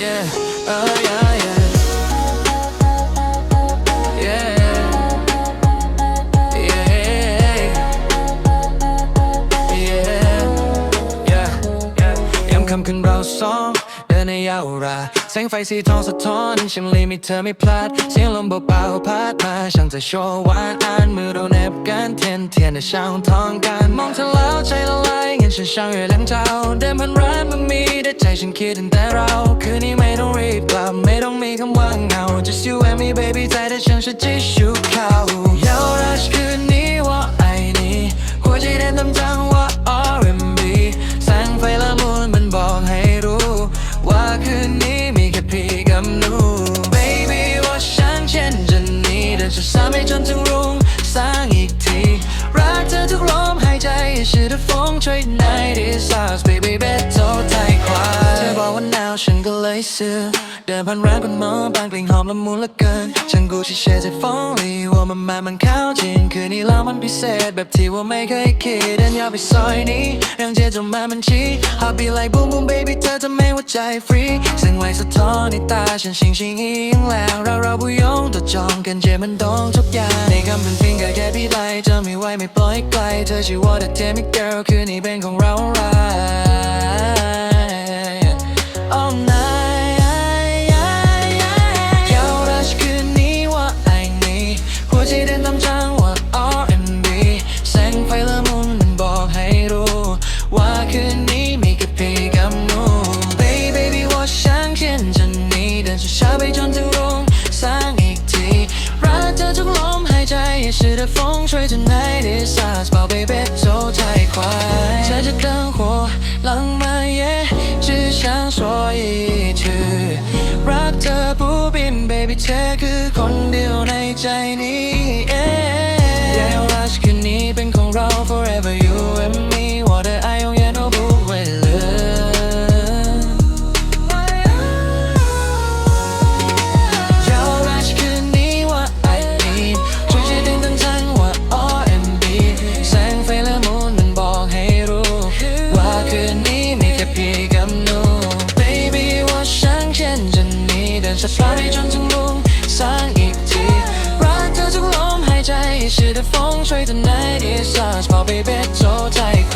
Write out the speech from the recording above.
yeah oh yeah yeah yeah yeah yeah yeah ยามค่ำคืนเราสองเดินในยาวราแสงไฟสีทองสะท้อนชิมลีมีเธอไม่พลาด เสียงลมเบาๆพัดมาช่างจะโชว์หวานอ่านมือเราเน็บกันเทียนเทียนในช่างทองกัน มองเธอแล้วใจ ฉันช่างเหนื่อยแงเจ้าเดิมันร้านมันมีแต่ใจฉันคิดถึงแต่เรา คืนนี้ไม่ต้องรีบกลับไม่ต้องมีคำว่าเหงา just you and me baby ใจแต่ฉันจะ just you should，Night is ours baby เบ็ดโตไทยควายเธอบอกว่า now ฉันก็เลยซื้อเดนผ่านร้านคุณหอบางกลิ่นหอมละมุนเหลือเกินฉันกูชิชจะฟ้องลี มันมามันเข้าจริง คืนนี้แล้วมันพิเศษแบบที่ว่าไม่เคยคิดเดินยาวไปซอยนี้เรื่องเจจะมามันชี้ I'll be like boom boom baby เธอจะไม่ว่าใจฟรีเสียงไหวสะท้อนในตาฉันชิงชิงอีกแล้วเราเราบุยงตัวจองกันเจมันโดนทุกอย่างในคำเป็นฟิงก็แค่พี่ไลจะไม่ไหวไม่ปล่อยไกล เธอชื่อว่า the t e m i girl คืนนี้เป็นของเรา หนีเดินช้าๆไปจนถึงรุ่งสางอีกทีรักเธอทุกลมหายใจ也是的风吹 tonight is ours 宝贝别走太快在这灯火浪漫夜只想说一句รักเธอผู้บิน baby เธอคือคนเดียวในใจนี้ yeah rush คืนนี้เป็นของเรา forever you หนีเดินช้าๆไปจนถึงรุ่งสางอีกทีรักเธอทุกลมหายใจ是的风吹的 night is ours 宝贝别走太快